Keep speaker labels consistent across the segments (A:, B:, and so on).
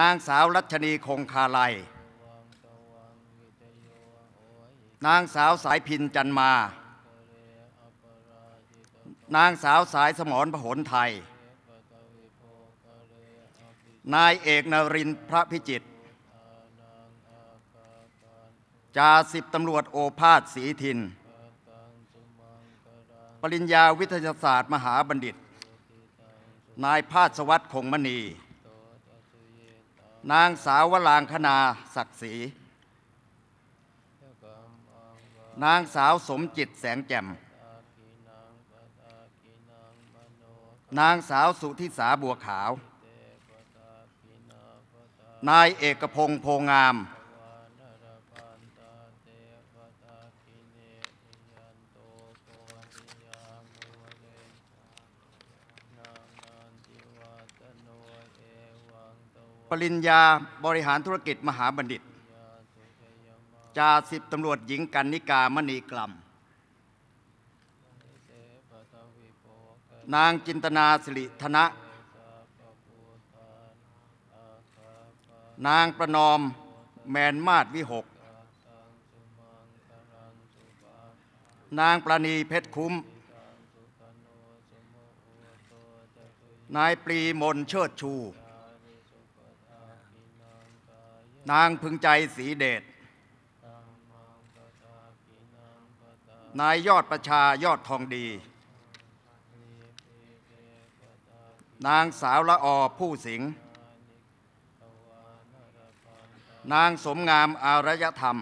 A: นางสาวรัชนีคงคาไลยนางสาวสายพินจันมา นางสาวสายสมรพหลไทย นายเอกนรินทร์พระพิจิตรจ่าสิบตำรวจโอภาสศรีทิน ปริญญาวิทยาศาสตร์มหาบัณฑิต นายภาสวัสดิ์คงมณี นางสาววรางคณาศักดิ์ศรี นางสาวสมจิตแสงแจ่ม นางสาวสุธิสาบัวขาว นายเอกพงษ์โพงาม ป ริญญาบริหารธุรกิจมหาบัณฑิตจ่าสิบตำรวจหญิงกันนิกามณีกลัมนางจินตนาสิริธนะ นางประนอมแมนมาศวิหก นางประณีเพชรคุ้ม นายปรีมนเชิดชู นางพึงใจสีเดชนายยอดประชายอดทองดี นางสาวละออผู้สิง นางสมงามอารยธรรม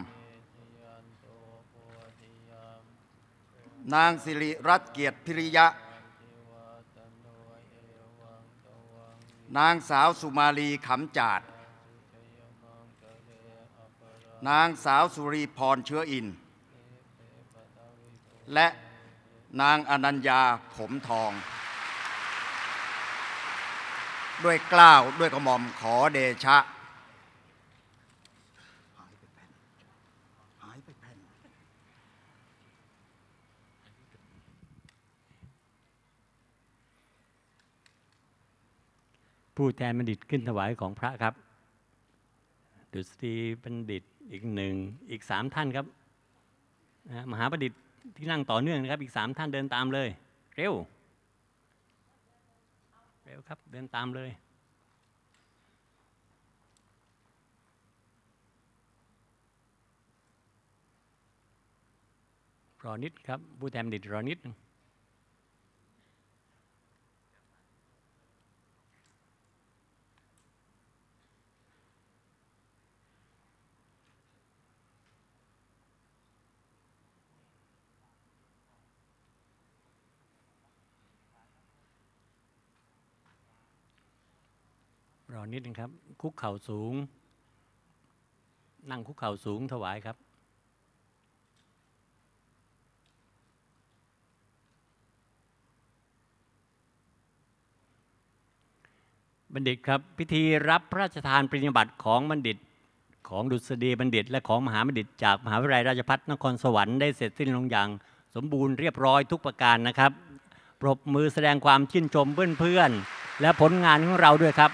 A: นางสิริรัตเกียรติพิริยะ นางสาวสุมาลีขำจาด นางสาวสุรีพรเชื้ออิน และนางอนัญญาผมทอง ด้วยเกล้าวด้วยกระหม่อมขอเดชะหายไปแผ่นหายไปแผ่น
B: ผู้แทนบัณฑิตขึ้นถวายของพระครับดุษฎีบัณฑิต อีกหนึ่งอีกสามท่านครับนะมหาบัณฑิตที่นั่งต่อเนื่องนะครับ อีกสามท่านเดินตามเลย เร็ว เร็วครับเดินตามเลยรอนิดครับผู้แทนบัณฑิตรอนิด รอนิดนึงครับ คุกเข่าสูง นั่งคุกเข่าสูงถวายครับบัณฑิตครับ พิธีรับพระราชทานปริญญาบัตรของบัณฑิตของดุษฎีบัณฑิต และของมหาบัณฑิต จากมหาวิทยาลัยราชภัฏนครสวรรค์ได้เสร็จสิ้นลงอย่าง สมบูรณ์เรียบร้อยทุกประการนะครับ ปรบมือแสดงความชื่นชมเพื่อนๆและผลงานของเราด้วยครับ